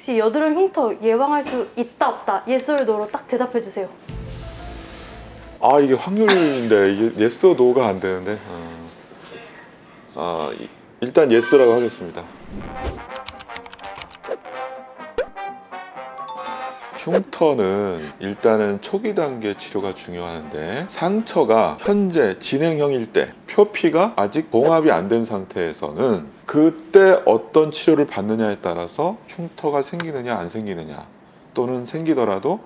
혹시 여드름 흉터 예방할 수 있다 없다 예스 or 노로 딱 대답해 주세요. 아 이게 확률인데 예스 노가 안 되는데 어. 아, 이- 일단 예스라고 하겠습니다 흉터는 일단은 초기 단계 치료가 중요한데 상처가 현재 진행형일 때 표피가 아직 봉합이 안 된 상태에서는 그때 어떤 치료를 받느냐에 따라서 흉터가 생기느냐 안 생기느냐 또는 생기더라도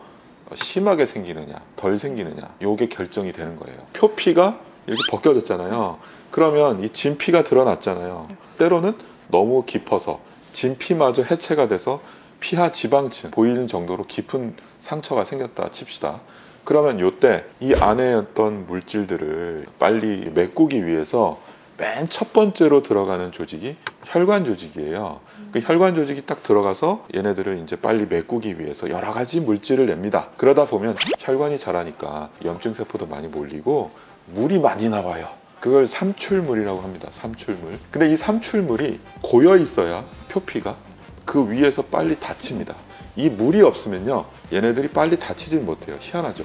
심하게 생기느냐 덜 생기느냐 요게 결정이 되는 거예요. 표피가 이렇게 벗겨졌잖아요. 그러면 이 진피가 드러났잖아요. 때로는 너무 깊어서 진피마저 해체가 돼서 피하 지방층 보이는 정도로 깊은 상처가 생겼다 칩시다 그러면 요때 이 안에 어떤 물질들을 빨리 메꾸기 위해서 맨 첫 번째로 들어가는 조직이 혈관 조직이에요. 그 혈관 조직이 딱 들어가서 얘네들을 이제 빨리 메꾸기 위해서 여러 가지 물질을 냅니다. 그러다 보면 혈관이 자라니까 염증 세포도 많이 몰리고 물이 많이 나와요. 그걸 삼출물이라고 합니다. 삼출물. 근데 이 삼출물이 고여 있어야 표피가 그 위에서 빨리 닫힙니다. 이 물이 없으면요, 얘네들이 빨리 닫히질 못해요. 희한하죠.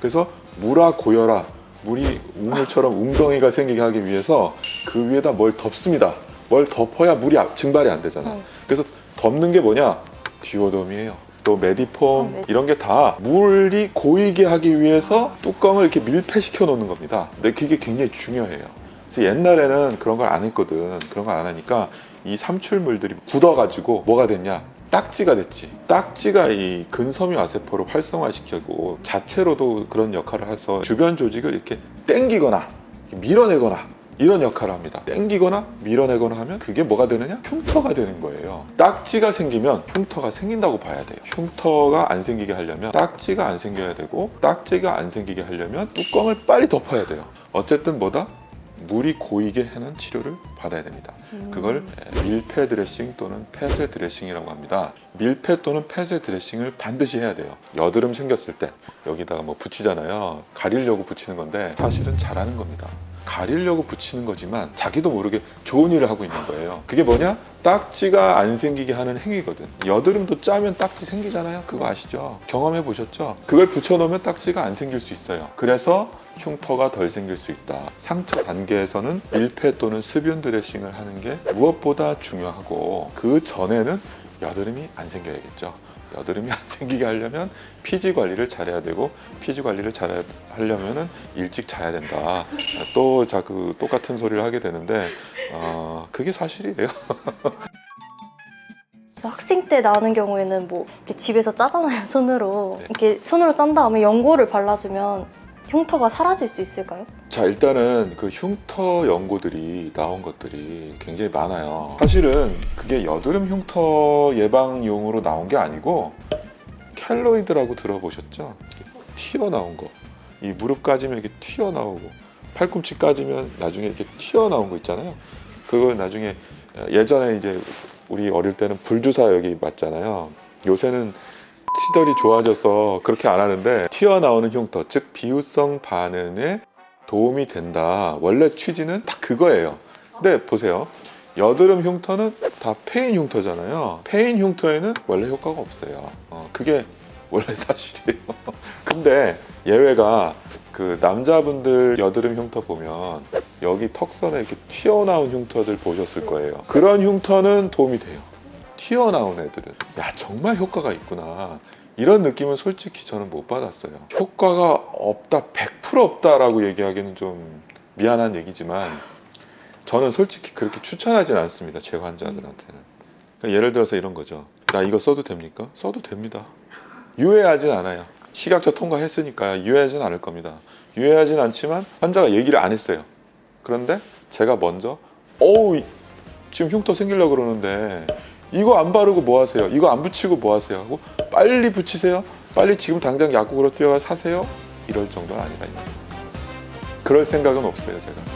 그래서 물아 고여라 물이 우물처럼 웅덩이가 생기게 하기 위해서 그 위에다 뭘 덮습니다. 뭘 덮어야 물이 아- 증발이 안 되잖아. 네. 그래서 덮는 게 뭐냐? 디오돔이에요. 또 메디폼 어, 메디- 이런 게 다 물이 고이게 하기 위해서 뚜껑을 이렇게 밀폐시켜 놓는 겁니다. 근데 그게 굉장히 중요해요. 그래서 옛날에는 그런 걸 안 했거든. 그런 걸 안 하니까 이 삼출물들이 굳어가지고 뭐가 됐냐? 딱지가 됐지. 딱지가 이 근섬유 아세포를 활성화시키고 자체로도 그런 역할을 해서 주변 조직을 이렇게 땡기거나 밀어내거나 이런 역할을 합니다. 땡기거나 밀어내거나 하면 그게 뭐가 되느냐? 흉터가 되는 거예요. 딱지가 생기면 흉터가 생긴다고 봐야 돼요. 흉터가 안 생기게 하려면 딱지가 안 생겨야 되고 딱지가 안 생기게 하려면 뚜껑을 빨리 덮어야 돼요. 어쨌든 뭐다? 물이 고이게 하는 치료를 받아야 됩니다. 음. 그걸 밀폐 드레싱 또는 폐쇄 드레싱이라고 합니다. 밀폐 또는 폐쇄 드레싱을 반드시 해야 돼요. 여드름 생겼을 때 여기다가 뭐 붙이잖아요. 가리려고 붙이는 건데 사실은 잘하는 겁니다. 가리려고 붙이는 거지만 자기도 모르게 좋은 일을 하고 있는 거예요. 그게 뭐냐? 딱지가 안 생기게 하는 행위거든. 여드름도 짜면 딱지 생기잖아요. 그거 아시죠? 경험해 보셨죠? 그걸 붙여놓으면 딱지가 안 생길 수 있어요. 그래서 흉터가 덜 생길 수 있다. 상처 단계에서는 밀폐 또는 습윤 드레싱을 하는 게 무엇보다 중요하고 그 전에는 여드름이 안 생겨야겠죠. 여드름이 안 생기게 하려면 피지 관리를 잘해야 되고 피지 관리를 잘 하려면은 일찍 자야 된다. 또 자꾸 똑같은 소리를 하게 되는데 어, 그게 사실이에요. 학생 때 나는 경우에는 뭐 이렇게 집에서 짜잖아요 손으로 네. 이렇게 손으로 짠 다음에 연고를 발라주면 흉터가 사라질 수 있을까요? 자 일단은 그 흉터 연고들이 나온 것들이 굉장히 많아요. 사실은 그게 여드름 흉터 예방용으로 나온 게 아니고 켈로이드라고 들어보셨죠? 튀어나온 거. 이 무릎 까지면 이렇게 튀어나오고 팔꿈치 까지면 나중에 이렇게 튀어나온 거 있잖아요. 그거 나중에 예전에 이제 우리 어릴 때는 불주사 여기 맞잖아요. 요새는 치덜이 좋아져서 그렇게 안 하는데 튀어나오는 흉터, 즉 비유성 반응에 도움이 된다. 원래 취지는 딱 그거예요. 근데 보세요. 여드름 흉터는 다 페인 흉터잖아요. 페인 흉터에는 원래 효과가 없어요. 어, 그게 원래 사실이에요. 근데 예외가 그 남자분들 여드름 흉터 보면 여기 턱선에 이렇게 튀어나온 흉터들 보셨을 거예요. 그런 흉터는 도움이 돼요. 튀어나온 애들은 야 정말 효과가 있구나. 이런 느낌은 솔직히 저는 못 받았어요. 효과가 없다 100% 없다라고 얘기하기는 좀 미안한 얘기지만 저는 솔직히 그렇게 추천하진 않습니다 제 환자들한테는. 그러니까 예를 들어서 이런 거죠. 나 이거 써도 됩니까? 써도 됩니다. 유해하진 않아요. 시각처 통과했으니까 유해하진 않을 겁니다. 유해하진 않지만 환자가 얘기를 안 했어요. 그런데 제가 먼저 어우 지금 흉터 생기려고 그러는데 이거 안 바르고 뭐 하세요? 이거 안 붙이고 뭐 하세요? 하고 빨리 붙이세요. 빨리 지금 당장 약국으로 뛰어가 사세요. 이럴 정도는 아니라요. 그럴 생각은 없어요, 제가.